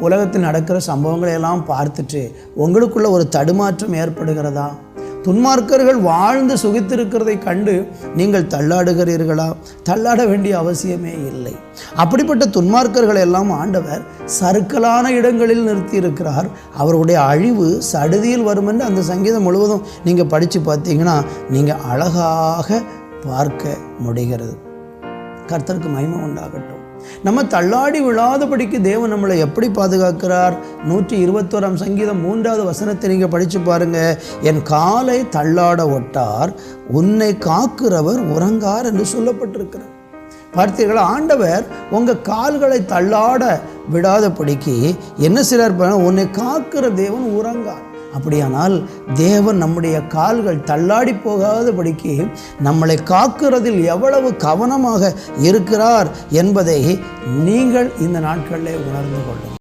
உலகத்தில் நடக்கிற சம்பவங்களை எல்லாம் பார்த்துட்டு உங்களுக்குள்ள ஒரு தடுமாற்றம் ஏற்படுகிறதா? துன்மார்க்கர்கள் வாழ்ந்து சுகித்திருக்கிறதை கண்டு நீங்கள் தள்ளாடுகிறீர்களா? தள்ளாட வேண்டிய அவசியமே இல்லை. அப்படிப்பட்ட துன்மார்க்கர்கள் எல்லாம் ஆண்டவர் சறுக்கலான இடங்களில் நிறுத்தி இருக்கிறார் அவருடைய அழிவு சடுதியில் வரும் என்று அந்த சங்கீதம் முழுவதும் நீங்கள் படித்து பார்த்தீங்கன்னா நீங்கள் அழகாக பார்க்க முடிகிறது. கர்த்தருக்கு மகிமை உண்டாகட்டும். நம்ம தள்ளாடி விழாதபடிக்கு தேவன் நம்மளை எப்படி பாதுகாக்கிறார்? நூற்றி இருபத்தோராம் சங்கீதம் மூன்றாவது வசனத்தை நீங்கள் படித்து பாருங்க. என் காலை தள்ளாட ஒட்டார் உன்னை காக்கிறவர் உறங்கார் என்று சொல்லப்பட்டிருக்கிறார் பார்த்தீர்களா ஆண்டவர் உங்கள் கால்களை தள்ளாட விடாதபடிக்கு என்ன சிலர் உன்னை காக்கிற தேவன் உறங்கார். அப்படியானால் தேவன் நம்முடைய கால்கள் தள்ளாடி போகாதபடிக்கு நம்மளை காக்கிறதில் எவ்வளவு கவனமாக இருக்கிறார் என்பதை நீங்கள் இந்த நாட்களிலே உணர்ந்து கொள்ளுங்கள்.